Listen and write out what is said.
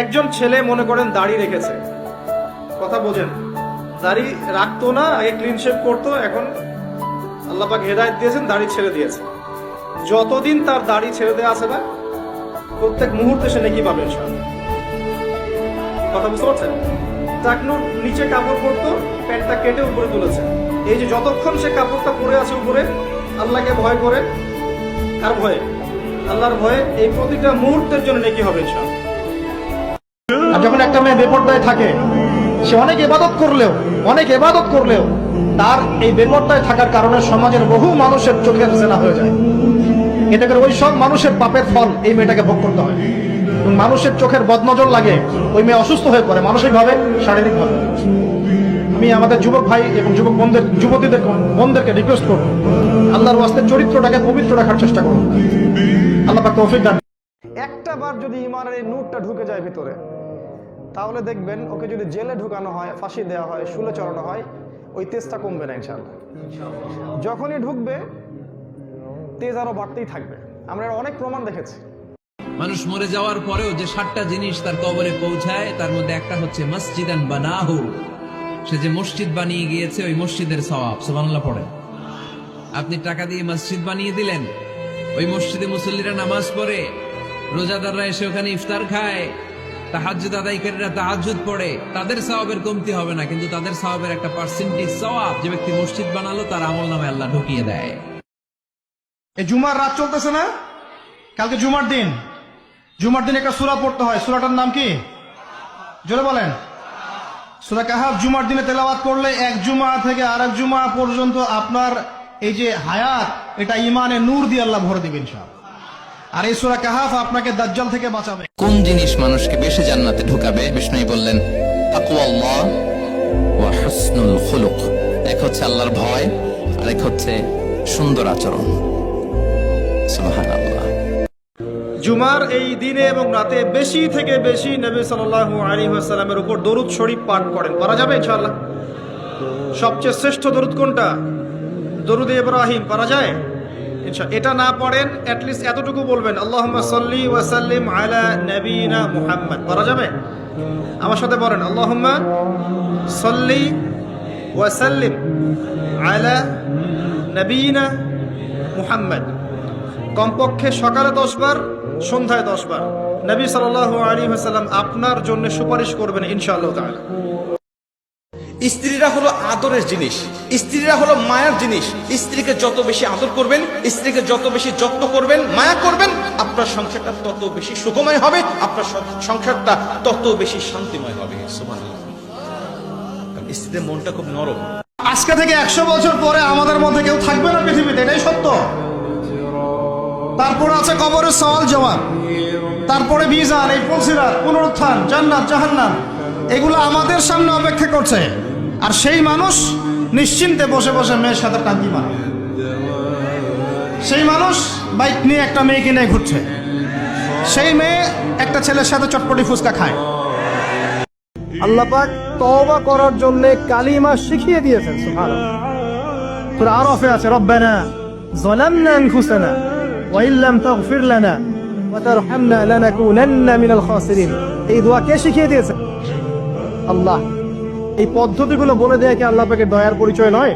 একজন ছেলে মনে করেন দাড়ি রেখেছে। কথা বোঝেন। দাড়ি রাখতো না, আগে ক্লিন শেভ করতো, এখন আল্লাহ পাক হেদায়ত দিয়েছেন, দাড়ি ছেড়ে দিয়েছে। যতদিন তার দাড়ি ছেড়ে দেওয়া আছে না, প্রত্যেক মুহূর্তে সে নাকি পাবে কথা বুঝতে পারছেন? টাকনুর নিচে কাপড় পরতো, প্যান্টটা কেটে উপরে তুলেছে। এই যে যতক্ষণ সে কাপড়টা পরে আছে উপরে, আল্লাহকে ভয় করে আর ভয়ে? আল্লাহর ভয়ে এই প্রতিটা মুহূর্তের জন্য নাকি হবে, ইনশাআল্লাহ। যখন একটা মেয়ে বেপর্দায় থাকে, সে অনেক এবাদত করলেও, অনেক এবাদত করলেও, তার এই বেপর্দায় থাকার কারণে সমাজের বহু মানুষের চোখের জেনা হয়ে যায়। এতে করে ওই সব মানুষের পাপের ফল এই মেয়েটাকে ভোগ করতে হয়। মানুষের চোখের বদনজর লাগে, ওই মেয়ে অসুস্থ হয়ে পড়ে, মানসিকভাবে, শারীরিকভাবে। আমি আমাদের যুবক ভাই এবং যুবক বোনদের, যুবতীদের, বোনদেরকে রিকোয়েস্ট করব, আল্লাহর ওয়াস্তে চরিত্রটাকে পবিত্র রাখার চেষ্টা করুন। আল্লাহ তৌফিক দান একটা বার যদি ইমানের এই নূরটা ঢুকে যায় ভিতরে তাহলে দেখবেন ওকে যদি জেলে ঢুকানো হয়, ফাঁসি দেওয়া হয়, শুলে চড়ানো হয়, ওই তেজটা কমবে না ইনশাল্লাহ যখনই ঢুকবে, তেজ আরও বাড়তেই থাকবে। আমরা অনেক প্রমাণ দেখেছি। মানুষ মরে যাওয়ার পরেও যে সাতটা জিনিস তার কবরে পৌঁছায়, তার মধ্যে একটা হচ্ছে মসজিদান বানাহু। সে যে মসজিদ বানিয়ে গিয়েছে, ওই মসজিদের সওয়াব, সুবহানাল্লাহ পড়ে আপনি টাকা দিয়ে মসজিদ বানিয়ে দিলেন, ওই মসজিদে মুসল্লিরা নামাজ পড়ে, রোজাদাররা এসে ওখানে ইফতার খায় তাহাজ্জুদ আদায়কারীরা তাহাজ্জুদ পড়ে, তাদের সওয়াবের কমতি হবে না, কিন্তু তাদের সওয়াবের একটা পার্সেন্টেজ সওয়াব যে ব্যক্তি মসজিদ বানালো, তার আমল নামে আল্লাহ ঢুকিয়ে দেয়। এই জুমার রাত চলতেছে না? কালকে জুমার দিন। জুমার দিন একটা সূরা পড়তে হয়। সূরাটার নাম কি? জোরে বলেন। সূরা কাহাফ, জুমার দিনে তেলাওয়াত করলে এক জুমা থেকে আরেক জুমা পর্যন্ত আপনার এই যে হায়াত, এটা ইমানে নূর দিয়ে আল্লাহ ভরে দিবেন সব আর এই সূরা কাহাফ আপনাকে দাজ্জাল থেকে বাঁচাবে। কোন জিনিস মানুষকে বেশি জান্নাতে ঢুকাবে? বিষ্ণুই বললেন তাকওয়াল্লাহ ওয়া হুসনুল খুলুক। এক হচ্ছে আল্লাহর ভয় আর এক হচ্ছে সুন্দর আচরণ। সুবহানাল্লাহ। জুমার এই দিনে এবং রাতে বেশি থেকে বেশি নবী সাল্লাল্লাহু আলাইহি ওয়াসাল্লামের উপর দরুদ শরীফ পাঠ করেন। পারা যাবে ইনশাআল্লাহ? সবচেয়ে শ্রেষ্ঠ দরুদ কোনটা? দরুদ ইব্রাহিম পারা যায়? এটা না পড়েন অ্যাটলিস্ট এতটুকু বলবেন, আল্লাহুম্মা সাল্লি ওয়া সাল্লিম আলা নবিনা মুহাম্মদ। পারা যাবে? আমার সাথে বলেন আল্লাহুম্মা সাল্লি ওয়া সাল্লিম আলা নবীনা মুহাম্মদ। কমপক্ষে সকালে দশ বার, সন্ধ্যায় দশ বার। নবী সাল্লাহ আলী হাসাল্লাম আপনার জন্য সুপারিশ করবেন ইনশাআল্লাহ তাআলা। স্ত্রীরা হলো আদরের জিনিস, স্ত্রীরা হলো মায়ার জিনিস। স্ত্রীকে যত বেশি আদর করবেন, স্ত্রীকে যত বেশি যত্ন করবেন, মায়া করবেন, আপনার সংসারটা তত বেশি সুখময় হবে, আপনার সংসারটা তত বেশি শান্তিময় হবে। স্ত্রীদের মনটা খুব নরম। আজকে থেকে একশো বছর পরে আমাদের মধ্যে কেউ থাকবে না পৃথিবীতে, এটাই সত্য। তারপরে আছে কবরের সওয়াল জবাব। তারপরে বিজান এই পলসিরাত পুনরুত্থান, জান্নাত, জাহান্নাম। এগুলো আমাদের সামনে অপেক্ষা করছে। আর সেই মানুষ নিশ্চিন্তে বসে বসে মেয়ের সাথে টাঙ্কি মারে। সেই মানুষ বাইক নিয়ে একটা মেয়ে কিনে ঘুরছে। সেই মেয়ে একটা ছেলের সাথে চটপটি ফুচকা খায়। আল্লাহ পাক তওবা করার জন্য কালিমা শিখিয়ে দিয়েছেন সূরা আছে, রব্বানা যালামনা আনফুসানা ওয়া ইল্লাম তাগফির লানা ওয়া তারহামনা লানাকুনান্না মিনাল খাসিরিন। এই দোয়া কে শিখিয়ে দিয়েছে? আল্লাহ। এই পদ্ধতিগুলো বলে দেয়া কি আল্লাহ পাকে দয়ার পরিচয় নয়?